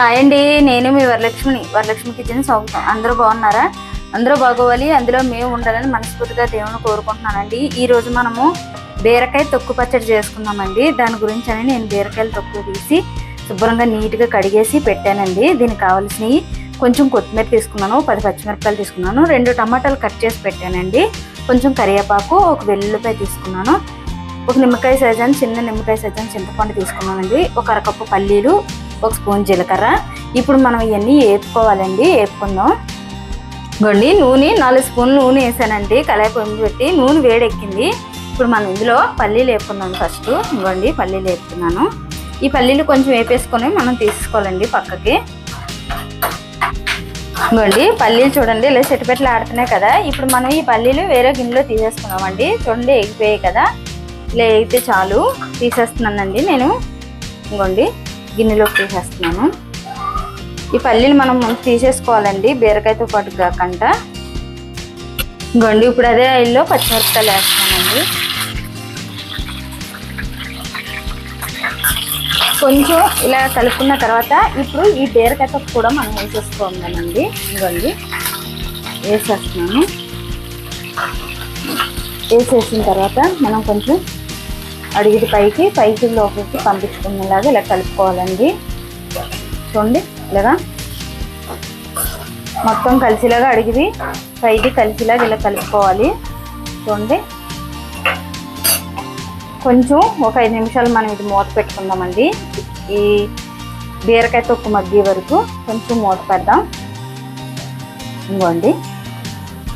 Hi అండి నేను మీ వరలక్ష్మిని Varalakshmi kitchen స్వాగతం. అందరూ బాగున్నారా? అందరూ బాగోవాలి అందులో మేము ఉండాలని మనస్ఫూర్తిగా దేవుని కోరుకుంటున్నానండి. ఈరోజు మనము బీరకాయ తొక్కు పచ్చడి చేసుకుందామండి. దాని గురించి అని నేను బీరకాయలు తొక్కు తీసి శుభ్రంగా నీట్గా కడిగేసి పెట్టానండి. దీనికి కావాల్సినవి కొంచెం కొత్తిమీర తీసుకున్నాను పది పచ్చిమిరపకాయలు తీసుకున్నాను రెండు టమాటాలు కట్ చేసి పెట్టానండి. కొంచెం కరివేపాకు ఒక వెల్లుల్లిపాయ తీసుకున్నాను ఒక నిమ్మకాయ సైజాన్ చిన్న నిమ్మకాయ సైజాన్ చింతపండు తీసుకున్నానండి. ఒక అరకప్పు పల్లీలు ఒక స్పూన్ జీలకర్ర. ఇప్పుడు మనం ఇవన్నీ వేపుకోవాలండి వేపుకుందాం ఇదిగోండి నూనె నాలుగు స్పూన్లు నూనె వేసానండి కళాయి పొంగి పెట్టి నూనె వేడెక్కింది. ఇప్పుడు మనం ఇందులో పల్లీలు వేపుకున్నాను ఫస్ట్. ఇవ్వండి పల్లీలు వేపుకున్నాను ఈ పల్లీలు కొంచెం వేపేసుకొని మనం తీసుకోవాలండి పక్కకి. ఇవ్వండి పల్లీలు చూడండి ఇలా చెట్టుపెట్లు ఆడుతున్నాయి కదా. ఇప్పుడు మనం ఈ పల్లీలు వేరే గిన్నెలో తీసేసుకున్నామండి. చూడండి ఎగిపోయాయి కదా. ఇలా ఎగితే చాలు. తీసేస్తున్నానండి నేను. ఇంకోండి గిన్నెలోకి తీసేస్తున్నాను. ఈ పల్లీలు మనం ముందు తీసేసుకోవాలండి. బీరకాయతో పాటు కాకుండా. గండు ఇప్పుడు అదే ఆయిల్లో పచ్చిమిరపకాయలు వేస్తానండి. కొంచెం ఇలా కలుపుకున్న తర్వాత ఇప్పుడు ఈ బీరకాయతో కూడా మనం వేసేసుకోవాలండి. ఇవ్వండి వేసేస్తున్నాను. వేసేసిన తర్వాత మనం కొంచెం అడిగిది పైకి పైకి లోపలికి పంపించుకునేలాగా ఇలా కలుపుకోవాలండి. చూడండి ఇలాగా. మొత్తం కలిసిలాగా అడిగిది పైకి కలిసిలాగా ఇలా కలుపుకోవాలి. చూడండి. కొంచెం ఒక ఐదు నిమిషాలు మనం ఇది మూత పెట్టుకుందామండి. ఈ బీరకాయ తొక్కు మగ్గే వరకు కొంచెం మూత పెడదాం. ఇంకోండి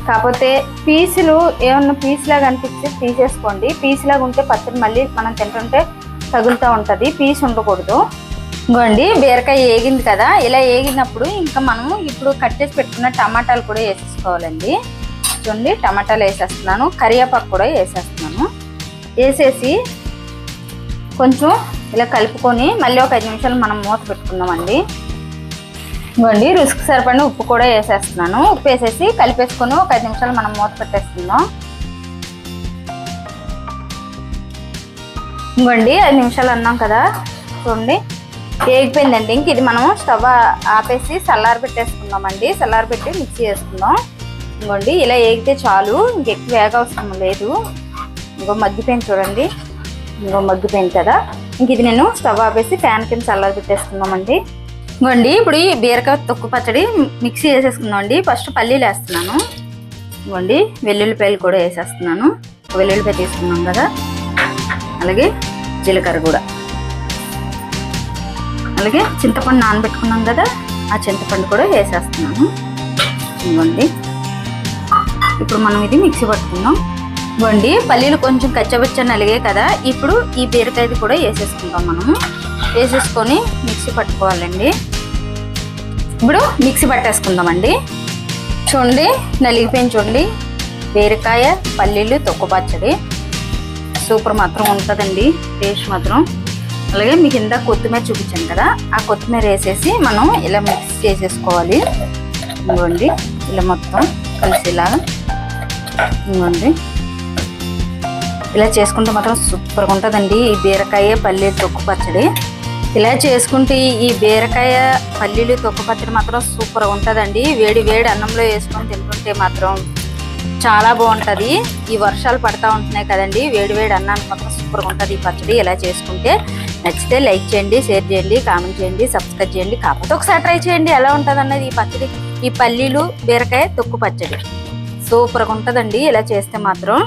కాకపోతే పీసులు ఏమన్నా పీసులాగా అనిపిస్తే తీసేసుకోండి. పీసులాగా ఉంటే పచ్చడి మళ్ళీ మనం తింటుంటే తగులుతూ ఉంటుంది. పీస్ ఉండకూడదు. ఇంకోండి బీరకాయ ఏగింది కదా ఇలా ఏగినప్పుడు ఇంకా మనము ఇప్పుడు కట్ చేసి పెట్టుకున్న టమాటాలు కూడా వేసేసుకోవాలండి. చూడండి టమాటాలు వేసేస్తున్నాను కరివేపాకు కూడా వేసేస్తున్నాను. వేసేసి కొంచెం ఇలా కలుపుకొని మళ్ళీ ఒక ఐదు నిమిషాలు మనం మూత పెట్టుకుందామండి. ఇవ్వండి రుచికి సరిపడిన ఉప్పు కూడా వేసేస్తున్నాను. ఉప్పు వేసేసి కలిపేసుకొని ఒక ఐదు నిమిషాలు మనం మూత పెట్టేసుకుందాం. ఇవ్వండి ఐదు నిమిషాలు అన్నాం కదా. చూడండి వేగిపోయిందండి. ఇంక ఇది మనం స్టవ్ ఆపేసి చల్లారి పెట్టేసుకుందామండి. చల్లారి పెట్టి మిక్సీ చేసుకుందాం ఇంకోండి ఇలా వేగితే చాలు. ఇంకెక్కువ వేగ అవసరం లేదు. ఇంకో మగ్గిపోయింది చూడండి. ఇంకో మగ్గిపోయింది కదా. ఇంక ఇది నేను స్టవ్ ఆపేసి ఫ్యాన్ కింద చల్లారి పెట్టేసుకుందామండి. ఇంకోండి ఇప్పుడు ఈ బీరకాయ తొక్కు పచ్చడి మిక్సీ వేసేసుకుందాం అండి ఫస్ట్ పల్లీలు వేస్తున్నాను. ఇంకోండి వెల్లుల్లిపాయలు కూడా వేసేస్తున్నాను. వెల్లుల్లిపాయ తీసుకున్నాం కదా. అలాగే జీలకర్ర కూడా. అలాగే చింతపండు నానబెట్టుకున్నాం కదా ఆ చింతపండు కూడా వేసేస్తున్నాను. ఇవ్వండి ఇప్పుడు మనం ఇది మిక్సీ పట్టుకుందాం. ఇవ్వండి పల్లీలు కొంచెం కచ్చబచ్చ అలిగాయి కదా. ఇప్పుడు ఈ బీరకాయది కూడా వేసేసుకుందాం మనము. వేసేసుకొని మిక్సీ పట్టుకోవాలండి. ఇప్పుడు మిక్సీ పట్టేసుకుందామండి. చూడండి నలిగిపోయిన చూడండి. బీరకాయ పల్లీలు తొక్కు పచ్చడి. సూపర్ మాత్రం ఉంటుందండి టేస్ట్ మాత్రం. అలాగే మీకు ఇందాక కొత్తిమీర చూపించాను కదా ఆ కొత్తిమీర వేసేసి మనం ఇలా మిక్స్ చేసేసుకోవాలి. ఇవ్వండి ఇలా మొత్తం కలిసేలాగా ఇవ్వండి ఇలా చేసుకుంటే మాత్రం సూపర్గా ఉంటుందండి ఈ బీరకాయ పల్లీలు తొక్కు పచ్చడి. ఇలా చేసుకుంటే ఈ బీరకాయ పల్లీలు తొక్కు పచ్చడి మాత్రం సూపర్గా ఉంటుందండి. వేడి వేడి అన్నంలో వేసుకొని తింటుంటే మాత్రం చాలా బాగుంటుంది. ఈ వర్షాలు పడతా ఉంటున్నాయి కదండి. వేడి వేడి అన్నానికి మాత్రం సూపర్గా ఉంటుంది ఈ పచ్చడి ఇలా చేసుకుంటే. నచ్చితే లైక్ చేయండి షేర్ చేయండి కామెంట్ చేయండి సబ్స్క్రైబ్ చేయండి కాకపోతే ఒకసారి ట్రై చేయండి ఎలా ఉంటుంది అన్నది ఈ పచ్చడి ఈ పల్లీలు బీరకాయ తొక్కు పచ్చడి. సూపర్గా ఉంటుందండి. ఇలా చేస్తే మాత్రం